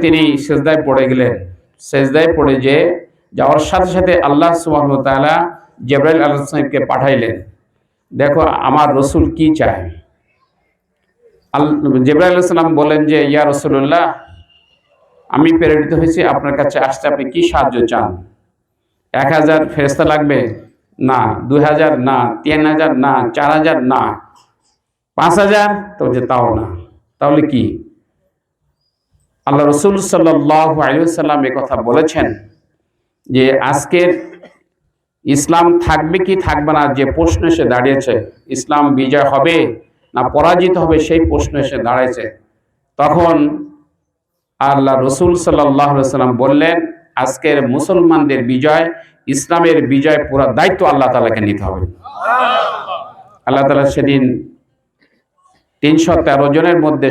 তিনি সেজদায় পড়ে গেলেন। সেজদায় পড়ে যে যাওয়ার সাথে সাথে আল্লাহ সুবহানাহু ওয়া তাআলা জিবরাইল আলাইহিস সালামকে পাঠাইলেন। দেখো, আমার রসুল কি চায়? জিব্রাইল আলাইহিস সালাম বলেন যে, ইয়া রাসূলুল্লাহ, আমি প্রেরিত হয়েছি আপনার কাছে আসতে আপনি কি সাহায্য চান? এক হাজার ফেরস্তা লাগবে? না। দুই হাজার? না। তিন হাজার? না। চার হাজার? না। পাঁচ হাজার? তো যে তাও না। তাহলে কি? আল্লাহ রসুল সাল্লাহ আলিয়াল্লাম কথা বলেছেন যে আজকের ইসলাম থাকবে কি থাকবে না যে প্রশ্ন এসে দাঁড়িয়েছে, ইসলাম বিজয় হবে না পরাজিত হবে সেই প্রশ্ন এসে দাঁড়িয়েছে তখন আল্লাহ রসুল সাল্লাহ সাল্লাম বললেন, আজকের মুসলমানদের বিজয়, ইসলামের বিজয় পুরো দায়িত্ব আল্লাহ তালাকে নিতে হবে। আল্লাহ তালা সেদিন তিনশো তেরো জনের মধ্যে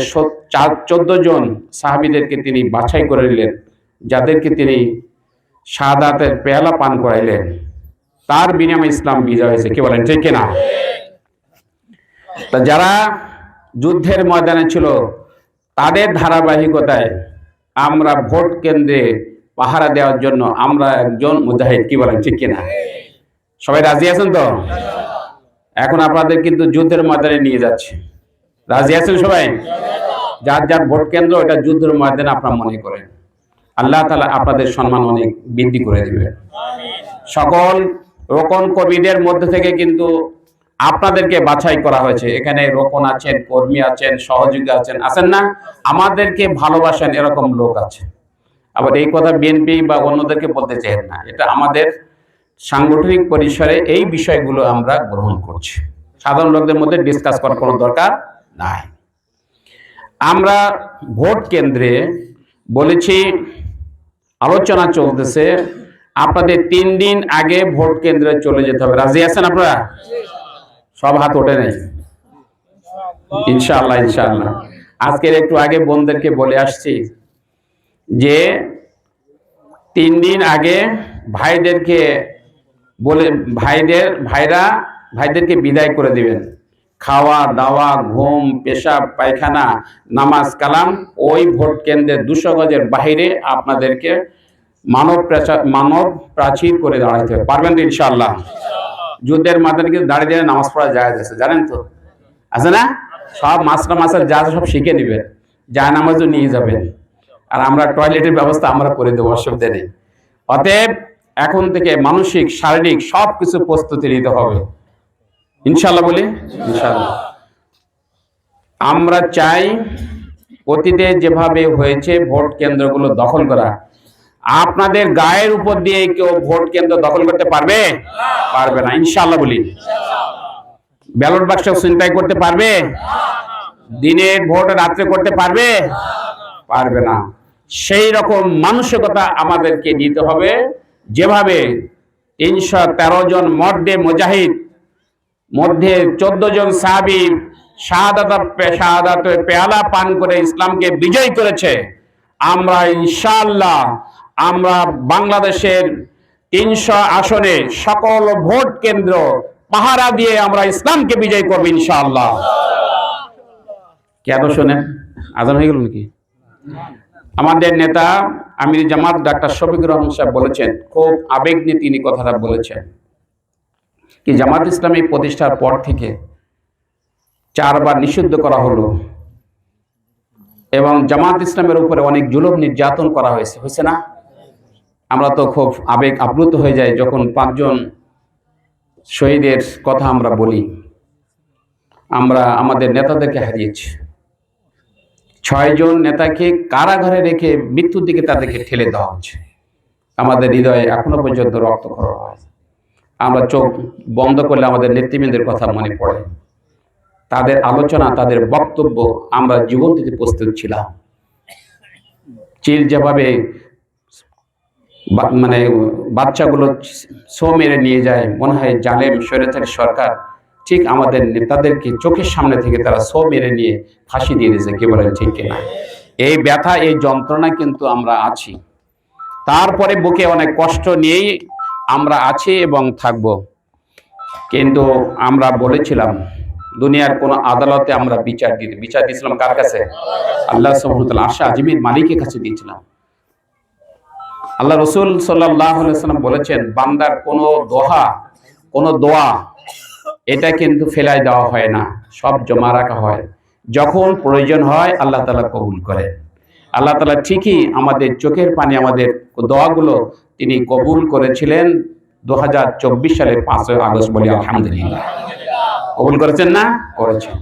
চার চোদ্দ জন সাহাবিদেরকে তিনি বাছাই করে নিলেন, যাদেরকে তিনি শাহাদাতের পেয়ালা পান করাইলেন। তার বিনিময়ে ইসলাম বিজয় হয়েছে, কি বলেন, ঠিক কিনা? তা যারা যুদ্ধের ময়দানে ছিল, তাদের ধারাবাহিকতায় আমরা ভোট কেন্দ্রে পাহারা দেওয়ার জন্য আমরা একজন মুজাহিদ, কি বলেন, ঠিক কিনা? সবাই রাজি আছেন তো? এখন আপনাদের কিন্তু যুদ্ধের ময়দানে নিয়ে যাচ্ছে। রাজি আছেন সবাই? যার যার ভোট কেন্দ্র, এটা যুদ্ধের ময়দানে আপনারা মনে করেন। আল্লাহ তালা আপনাদের সম্মান অনেক বৃদ্ধি করে দেবে। সকল রোকন কর্মীদের মধ্যে থেকে কিন্তু আপনাদেরকে বাছাই করা হয়েছে। এখানে রোকন আছেন, কর্মী আছেন, সহযোগী আছেন আছেন না? আমাদেরকে ভালোবাসেন এরকম লোক আছে। আবার এই কথা বিএনপি বা অন্যদেরকে বলতে চাই না। এটা আমাদের সাংগঠনিক পরিসরে এই বিষয়গুলো আমরা গ্রহণ করছি। সাধারণ লোকদের মধ্যে ডিসকাস করার কোনো দরকার নাই। আমরা ভোট কেন্দ্রে বলেছি, আলোচনা চলতেছে, আপনাদের তিন দিন আগে ভোট কেন্দ্রে চলে যেতে হবে। রাজি আছেন আপনারা? সব হাত ওঠে নেই। ইনশাআল্লাহ ইনশাআল্লাহ। আজকের একটু আগে বোনদেরকে বলে আসছি যে, তিন দিন আগে ভাইদেরকে বলে, ভাইদের, ভাইরা, ভাইদেরকে বিদায় করে দিবেন। খাওয়া, দাওয়া, ঘুম, পেশাব, পায়খানা, নামাজ, কালাম, ওই ভোট কেন্দ্রের দুশো গজের বাহিরে আপনাদেরকে মানব মানব প্রাচীর করে দাঁড়াইতে হবে পারবেন তো ইনশাআল্লাহ? যুদ্ধের মাধ্যমে কিন্তু দাঁড়িয়ে দাঁড়িয়ে নামাজ পড়া যায় আছে, জানেন তো? আছে না? সব মাস্টার মাস্টার যা সব শিখে নেবেন যা নামাজও নিয়ে যাবেন। আর আমরা টয়লেটের ব্যবস্থা আমরা করে দেবো, অসুবিধা নেই। অতএব এখন থেকে মানসিক, শারীরিক সব কিছু প্রস্তুতি নিতে হবে। ইনশাল্লাহ বলি? ইনশাল্লাহ আমরা চাই অতীতে যেভাবে হয়েছে ভোট কেন্দ্রগুলো দখল করা। আপনাদের গায়ের উপর দিয়ে কেউ ভোট কেন্দ্র দখল করতে পারবে? পারবে না ইনশাল্লাহ বলি। ব্যালট বাক্স চিন্তাই করতে পারবে? দিনের ভোট রাত্রে করতে পারবে? পারবে না। সেই রকম মানসিকতা আমাদেরকে নিতে হবে। যেভাবে তিনশো তেরো জন মর্দে মুজাহিদ মধ্যে চোদ্দ জন সাহাবি শাহাদাত পেয়ালা পান করে ইসলামকে বিজয় করেছে। আমরা ইনশাআল্লাহ, আমরা বাংলাদেশের তিনশো আসনে সকল ভোট কেন্দ্র পাহারা দিয়ে আমরা ইসলামকে বিজয় করব ইনশাআল্লাহ। কেন শোনেন? আজান হয়ে গেল নাকি? আমাদের নেতা আমির জামাত ডাক্তার শফিকুর রহমান সাহেব বলেছেন, খুব আবেগ নিয়ে তিনি কথাটা বলেছেন। কি জামাত ইসলামী প্রতিষ্ঠার পর থেকে চারবার নিষিদ্ধ করা হলো এবং জামাত ইসলামের উপরে অনেক জুলুম নির্যাতন করা হয়েছে হয়েছে না? আমরা তো খুব আবেগ আপ্লুত হয়ে যাই যখন পাঁচজন শহীদের কথা আমরা বলি। আমরা আমাদের নেতাদেরকে হারিয়েছি। ছয়জন নেতাকে কারাগারে রেখে মৃত্যুর দিকে তাদেরকে ঠেলে দেওয়া হচ্ছে। আমাদের হৃদয়ে এখনও পর্যন্ত রক্ত করা হয় আমরা চোখ বন্ধ করলে আমাদের নেতৃবৃন্দের কথা মনে পড়ে। তাদের আলোচনা তাদের বক্তব্য আমরা জীবন দিতে প্রস্তুত ছিলাম। চিল যেভাবে মানে বাচ্চাগুলো সো মেরে নিয়ে যায় মনে হয় জালেম স্বৈরাচারী সরকার ঠিক আমাদের নেতাদেরকে চোখের সামনে থেকে তারা সো মেরে নিয়ে ফাঁসি দিয়ে দিয়েছে কি বলেন ঠিক কিনা? এই ব্যথা এই যন্ত্রণা কিন্তু আমরা আছি। তারপরে বুকে অনেক কষ্ট নিয়েই আমরা আছি এবং থাকব। কিন্তু আমরা বলেছিলাম, দুনিয়ার কোন আদালতে আমরা বিচার দিই বিচার দিয়েছিলাম কার কাছে? আল্লাহ সুবহানাহু আশা আজমির মালিকের কাছে দিয়েছিলাম। আল্লাহ রসুল সাল্লাম বলেছেন, বান্দার কোন দোহা, কোন দোয়া, এটা কিন্তু ফেলাই দেওয়া হয় না, সব জমা রাখা হয়। যখন প্রয়োজন হয়, আল্লাহ তালা কবুল করে। আল্লাহ তালা ঠিকই আমাদের চোখের পানি, আমাদের দোয়াগুলো তিনি কবুল করেছিলেন দু হাজার চব্বিশ সালের পাঁচই আগস্ট বলি আলহামদুলিল্লাহ। কবুল করেছেন না? করেছেন।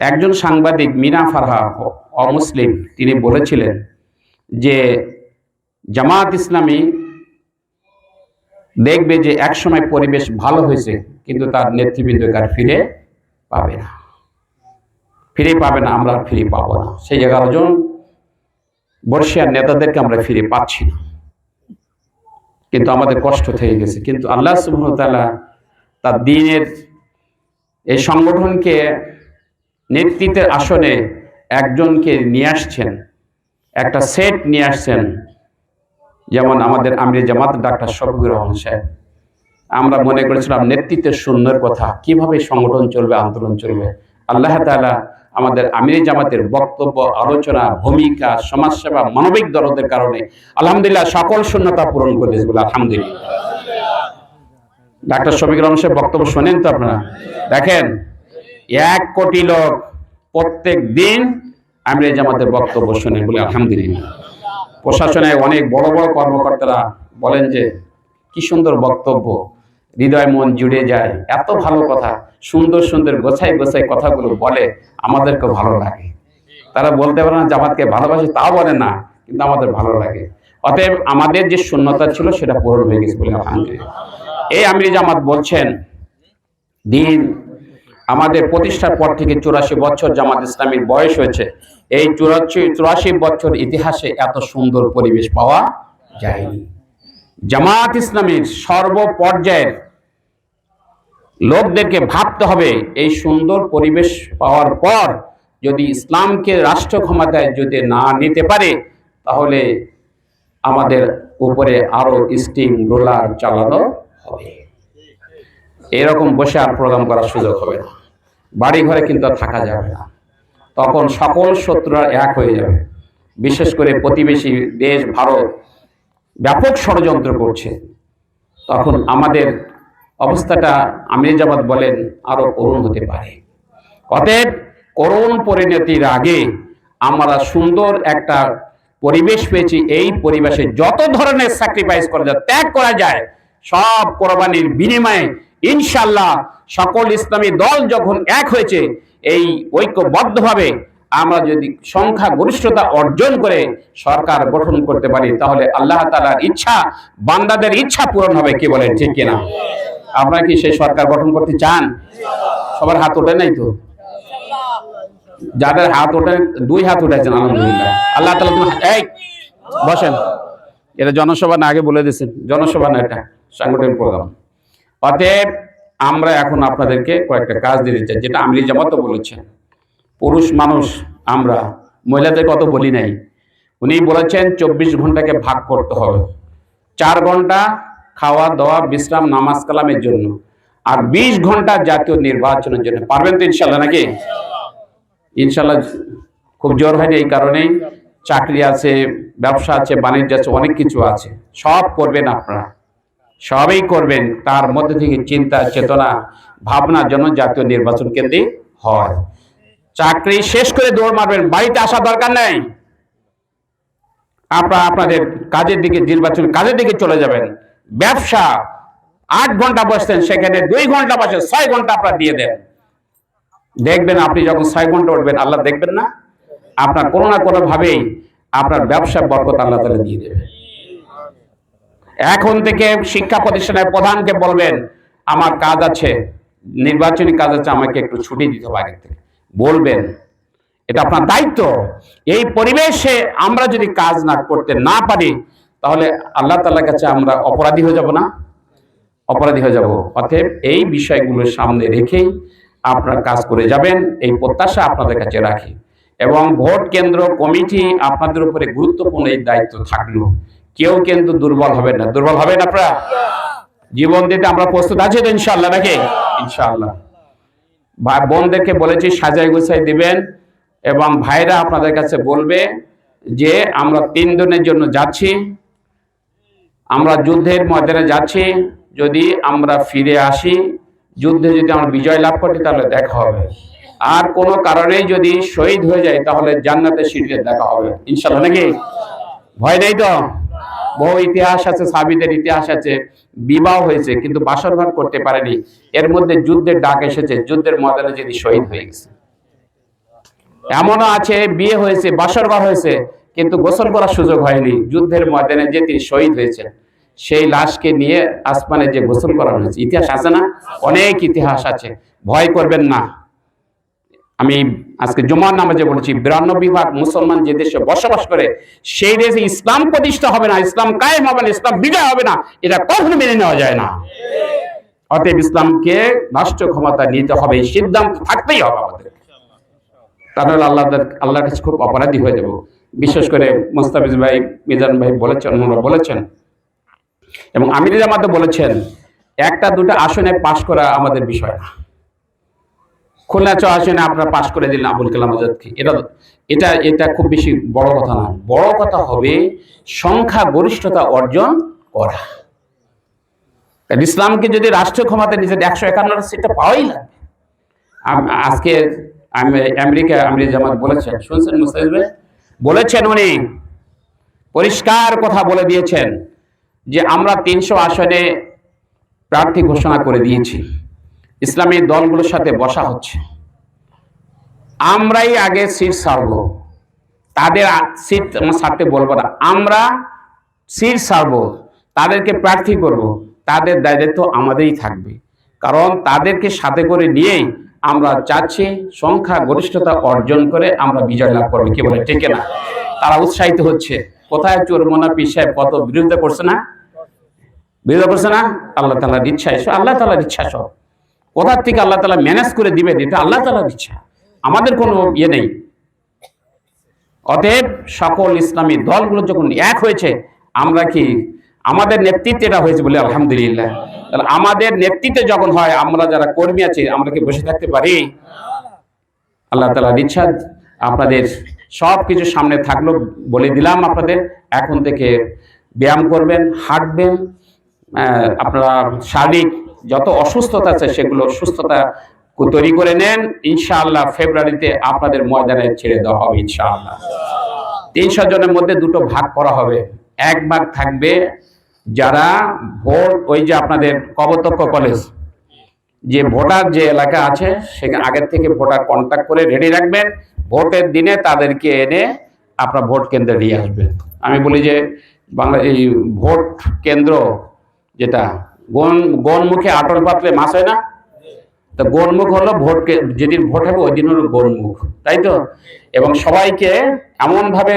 একজন সাংবাদিক মিনা ফারহা, অমুসলিম, তিনি বলেছিলেন যে জামাত ইসলামী দেখবে যে একসময় পরিবেশ ভালো হয়েছে, কিন্তু তার নেতৃবৃন্দকে আর ফিরে পাবে না। ফিরে পাবে না, আমরা ফিরে পাবো না। সেই এগারো জন বর্ষিয়ার নেতাদেরকে আমরা ফিরে পাচ্ছি না। কিন্তু আমাদের কষ্ট থেকে গেছে। কিন্তু আল্লাহ সুবহানাহু তার দিনের এই সংগঠনকে নেতৃত্বের আসনে একজনকে নিয়ে আসছেন, একটা সেট নিয়ে আসছেন, যেমন আমাদের আমির জামাত ডাক্তার শফিকুর রহমান সাহেব। আমরা মনে করেছিলাম নেতৃত্বের শূন্যের কথা, কীভাবে সংগঠন চলবে, আন্দোলন চলবে। আল্লাহ তাআলা আমাদের আমির জামাতের বক্তব্য, আলোচনা, ভূমিকা, সমাজসেবা, মানবিক দরদের কারণে। আলহামদুলিল্লাহ, সকল শূন্যতা পূরণ করে বলে আলহামদুলিল্লাহ। ডাক্তার শফিকুর রহমান সাহেব বক্তব্য শোনেন তো আপনারা? দেখেন, এক কোটি লোক প্রত্যেক দিন আমির জামাতের বক্তব্য শোনেন বলে আলহামদুলিল্লাহ। প্রশাসনে অনেক বড় বড় কর্মকর্তারা বলেন যে, কি সুন্দর বক্তব্য। হৃদয় মন জুড়ে যায়। এত ভালো কথা। সুন্দর সুন্দর গোছাই গোছাই কথাগুলো বলে আমাদেরকে ভালো লাগে। তারা বলতে পারে না জামাতকে ভালোবাসে, তাও বলে না, কিন্তু আমাদের ভালো লাগে। অতএব আমাদের যে শূন্যতা ছিল সেটা পূরণ হয়ে গেছে বলে আলহামদুলিল্লাহ এই আমির জামাত বলছেন, দিন আমাদের প্রতিষ্ঠার পর থেকে চুরাশি বছর জামাত ইসলামীর বয়স হয়েছে। এই চুরাশি চুরাশি বছর ইতিহাসে এত সুন্দর পরিবেশ পাওয়া যায়নি। জামাত ইসলামীর সর্বপর্যায়ের লোকদেরকে ভাবতে হবে, এই সুন্দর পরিবেশ পাওয়ার পর যদি ইসলামকে রাষ্ট্র ক্ষমতায় যদি না নিতে পারে, তাহলে আমাদের উপরে আরও স্টিম রোলার চালানো হবে। এরকম বসে আর প্রোগ্রাম করার সুযোগ হবে না। বাড়ি ঘরে কিন্তু থাকা যাবে না। তখন সকল শত্রুরা এক হয়ে যাবে। বিশেষ করে প্রতিবেশী দেশ, ভারত ব্যাপক ষড়যন্ত্র করছে। তখন আমাদের অবস্থাটা আমির জামাত বলেন আরও করুণ হতে পারে। অতএব করুণ পরিণতির আগে আমরা সুন্দর একটা পরিবেশ পেয়েছি, এই পরিবেশে যত ধরনের স্যাক্রিফাইস করা যায়, ত্যাগ করা যায়, সব কোরবানির বিনিময়ে ইনশাল্লাহ সকল ইসলামী দল যখন এক হয়েছে, এই ঐক্যবদ্ধভাবে আমরা যদি সংখ্যা গরিষ্ঠতা অর্জন করে সরকার গঠন করতে পারি, তাহলে আল্লাহ তালার ইচ্ছা, বান্দাদের ইচ্ছা পূরণ হবে, কি বলেন, ঠিক কিনা? আপনারা কি সেই সরকার গঠন করতে চান? সবার হাত ওঠে নাই তো? যাদের হাত ওঠে, দুই হাত উঠেছেন, আলহামদুলিল্লাহ। আল্লাহ তালা তুমি এই, বসেন। এটা জনসভা না, আগে বলে দিয়েছেন। জনসভা না এটা, সাংগঠনিক প্রোগ্রাম। অতএব আমরা এখন আপনাদেরকে কয়েকটা কাজ দিতে চাই যেটা আমি জামাতও বলেছেন। পুরুষ মানুষ, আমরা, মহিলাদের কত বলি নাই। উনি বলেছেন, চব্বিশ ঘন্টাকে ভাগ করতে হবে। চার ঘণ্টা খাওয়া, দাওয়া, বিশ্রাম, নামাজ, কালামের জন্য। আর বিশ ঘণ্টা জাতীয় নির্বাচনের জন্য। পারবেন তো ইনশাল্লাহ নাকি? ইনশাল্লাহ খুব জোর হয়নি এই কারণেই। চাকরি আছে, ব্যবসা আছে, বাণিজ্য আছে, অনেক কিছু আছে। সব করবেন আপনারা। সবই করবেন। তার মধ্যে থেকে চিন্তা, চেতনা ভাবনার জন্য জাতীয় নির্বাচন কেন্দ্রে হয়। চাকরি শেষ করে দৌড় মারবেন। বাড়িতে আসা দরকার নেই। আপনারা আপনাদের কাজের দিকে, নির্বাচন কাজের দিকে চলে যাবেন। ব্যবসা, আট ঘণ্টা বসতেন, সেখানে দুই ঘণ্টা বসে, ছয় ঘণ্টা আপনারা দিয়ে দেন। দেখবেন আপনি যখন ছয় ঘণ্টা উঠবেন, আল্লাহ দেখবেন না? আপনার কোনো না কোনো ভাবেই আপনার ব্যবসা বরকত আল্লাহ তালা দিয়ে দেবে। এখন থেকে শিক্ষা প্রতিষ্ঠানের প্রধানকে বলবেন, আমার কাজ আছে, নির্বাচনী কাজ আছে, আমাকে একটু ছুটি দিতে হবে আগে থেকে। বলবেন, এটা আপনার দায়িত্ব। এই পরিবেশে আমরা যদি কাজ না করতে না পারি তাহলে আল্লাহ তালার কাছে আমরা অপরাধী হয়ে যাব না? অপরাধী হয়ে যাব। অতএব এই বিষয়গুলোর সামনে রেখেই আপনার কাজ করে যাবেন, এই প্রত্যাশা আপনাদের কাছে রাখি। এবং ভোট কেন্দ্র, কমিটি আপনাদের উপরে গুরুত্বপূর্ণ এই দায়িত্ব থাকল। কেউ কিন্তু দুর্বল হবেন না। দুর্বল হবেন আপনারা? জীবন দিতে আমরা প্রস্তুত আছি তো ইনশাল্লাহ নাকি? ইনশাল্লাহ ভা- বোনদেরকে বলেছি সাজাই গুছাই দিবেন এবং ভাইরা আপনাদের কাছে বলবে যে, আমরা তিন দিনের জন্য যাচ্ছি। আমরা যুদ্ধের ময়দানে যাচ্ছি, যদি আমরা ফিরে আসি, যুদ্ধে যদি আমরা বিজয় লাভ করি, তাহলে দেখা হবে। আর কোনো কারণে যদি শহীদ হয়ে যায়, তাহলে জান্নাতের সিঁড়িতে দেখা হবে। ইনশাল্লাহ নাকি? ভয় নেই তো? বহু ইতিহাস আছে সাবিদের ইতিহাস আছে, বিবাহ হয়েছে, কিন্তু বাসর ঘর করতে পারেনি। এর মধ্যে যুদ্ধের ডাক এসেছে, যুদ্ধের ময়দানে যদি শহীদ হয়ে গেছে। এমনও আছে, বিয়ে হয়েছে, বাসর ঘর হয়েছে কিন্তু গোসল করার সুযোগ হয়নি। যুদ্ধের ময়দানে যে তিনি শহীদ হয়েছেন সেই লাশকে নিয়ে আসমানে যে গোসল করানো হয়েছে। ইতিহাস আছে না? অনেক ইতিহাস আছে। ভয় করবেন না। আমি আজকে জুমার নামাজে বলেছি বিরানব্বই ভাগ মুসলমান যে দেশে বসবাস করে সেই দেশে ইসলাম প্রতিষ্ঠা হবে না ইসলাম কায়েম হবে না ইসলাম বিজয় হবে না এটা কখনো মেনে নেওয়া যায় না। অতএব ইসলামকে রাষ্ট্র ক্ষমতা নিতে হবে এই সিদ্ধান্ত থাকতেই হবে আমাদের। তাহলে আল্লাহ আল্লাহর কাছে খুব অপরাধী হয়ে যাব। বিশেষ করে মোস্তাফিজ ভাই, মিজান ভাই বলেছেন, ওনারা বলেছেন। এবং আমির জামাতে বলেছেন, একটা দুটো আসনে পাশ করা আমাদের বিষয় খুলনা চ আসনে আপনারা পাশ করে দিলেন আবুল কালাম আজাদকে। এটা এটা এটা খুব বেশি বড় কথা না বড় কথা হবে সংখ্যা গরিষ্ঠতা অর্জন করা। ইসলামকে যদি রাষ্ট্র ক্ষমতা নিজের একশো একান্নটা সিটটা পাওয়াই লাগবে। আজকে আম- আমেরিকা আমির জামাত বলেছেন, শুনছেন মুস্তাফিজ ভাই? বলেছেন উনি। পরিষ্কার কথা বলে দিয়েছেন যে আমরা তিনশো আসনে প্রার্থী ঘোষণা করে দিয়েছি। ইসলামী দলগুলোর সাথে বসা হচ্ছে। আমরাই আগে সিট ছাড়ব তাদের সিট ছাড়তে বলব না। আমরা সিট ছাড়ব তাদেরকে প্রার্থী করব, তাদের দায়িত্ব আমাদেরই থাকবে। কারণ তাদেরকে সাথে করে নিয়েই আমরা চাচ্ছি সংখ্যা গরিষ্ঠতা অর্জন করে আমরা বিজয় লাভ করব। কি বলে? ঠিক না তারা উৎসাহিত হচ্ছে। কোথায় চোরমোনা পীর সাহেব কত বিরোধিতা করছে না? বিরোধিতা করছে না? আল্লাহ তালার ইচ্ছা এসো, আল্লাহ তালার ইচ্ছা সব কোথার থেকে আল্লাহ তালা ম্যানেজ করে দিবে? এটা আল্লাহ তালার ইচ্ছা। আমাদের কোনো ইয়ে নেই। অতএব সকল ইসলামী দলগুলো যখন এক হয়েছে, আমরা কি আমাদের নেতৃত্বে এটা হয়েছে বলে আলহামদুলিল্লাহ। তাহলে আমাদের নেতৃত্বে যখন হয়, আমরা যারা কর্মী আছি, আমরা কি বসে থাকতে পারি? আল্লাহ তালার ইচ্ছা আপনাদের সব কিছু সামনে থাকল বলে দিলাম আপনাদের। এখন থেকে ব্যায়াম করবেন, হাঁটবেন আপনারা শারীরিক যত অসুস্থতা আছে সেগুলো সুস্থতা তৈরি করে নেন। ইনশাআল্লাহ ফেব্রুয়ারিতে আপনাদের ময়দানে ছেড়ে দেওয়া হবে ইনশাআল্লাহ। তিনশো জনের মধ্যে দুটো ভাগ করা হবে। এক ভাগ থাকবে যারা ভোট, ওই যে আপনাদের কবতক্ষ কলেজ, যে ভোটার যে এলাকা আছে, সেখানে আগের থেকে ভোটার কন্ট্যাক্ট করে রেডি রাখবেন। ভোটের দিনে তাদেরকে এনে আপনার ভোট কেন্দ্রে নিয়ে আসবেন। আমি বলি যে, বাংলা এই ভোট কেন্দ্র যেটা গন গনমুখে আটল পাতলে মাছ হয় না? তো গোলমুখ হলো ভোট যেদিন ভোট হবে, ওই দিন হলো গোলমুখ তাই তো? এবং সবাইকে এমন ভাবে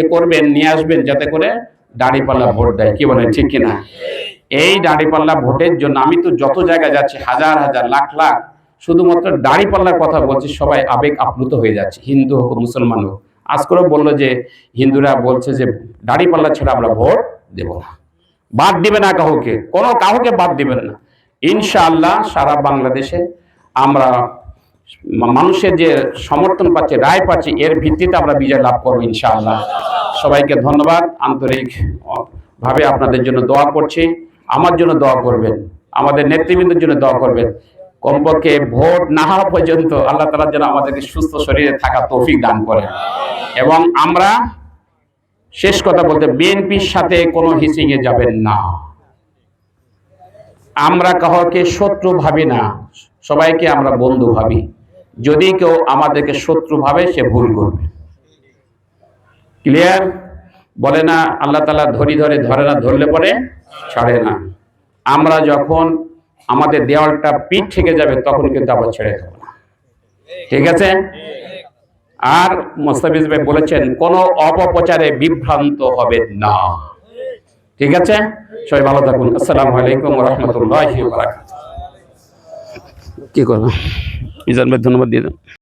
এ করবেন, নিয়ে আসবেন যাতে করে দাঁড়িপাল্লা ভোট দেয়। কি বলেন ঠিক কিনা? এই দাঁড়িপাল্লা ভোটের জন্য আমি তো যত জায়গায় যাচ্ছি, হাজার হাজার, লাখ লাখ, শুধুমাত্র দাঁড়িপাল্লার কথা বলছি, সবাই আবেগ আপ্লুত হয়ে যাচ্ছে। হিন্দু হোক, মুসলমান হোক। আজ করে বলল যে, হিন্দুরা বলছে যে, দাঁড়িপাল্লা ছাড়া আমরা ভোট দেব না। বাদ দিবে না কাউকে। কোনো কাউকে বাদ দিবেন না। ইনশাআল্লাহ সারা বাংলাদেশে আমরা মানুষের যে সমর্থন পাচ্ছে, রায় পাচ্ছে, এর ভিত্তিতে আমরা বিজয় লাভ করব ইনশাআল্লাহ। সবাইকে ধন্যবাদ। আন্তরিক ভাবে আপনাদের জন্য দোয়া করছি। আমার জন্য দোয়া করবেন। আমাদের নেতৃবৃন্দের জন্য দোয়া করবেন। কমপক্ষে ভোট না হওয়া পর্যন্ত আল্লাহ তালা যেন আমাদেরকে সুস্থ শরীরে থাকা তৌফিক দান করে এবং আমরা শেষ কথা বলতে, বিএনপির সাথে কোনো হিসিংয়ে যাবেন না। আমরা কাউকে শত্রু ভাবি না। সবাইকে আমরা বন্ধু ভাবি। যদি কেউ আমাদেরকে শত্রু ভাবে, সে ভুল করবে। ক্লিয়ার বলে না, আল্লাহ তালা ধরি ধরে ধরে না, ধরলে পরে ছাড়ে না। আমরা যখন আমাদের দেওয়ালটা পিঠ থেকে যাবে, তখন কিন্তু আবার ছেড়ে দেবো না। ঠিক আছে? আর মোস্তাফিজ ভাই বলেছেন, কোনো অপপ্রচারে বিভ্রান্ত হবে না। ঠিক আছে? সবাই ভালো থাকুন। আসসালামু আলাইকুম রহমতুল্লাহ কি করব মিজান ভাই ধন্যবাদ দিয়ে দেন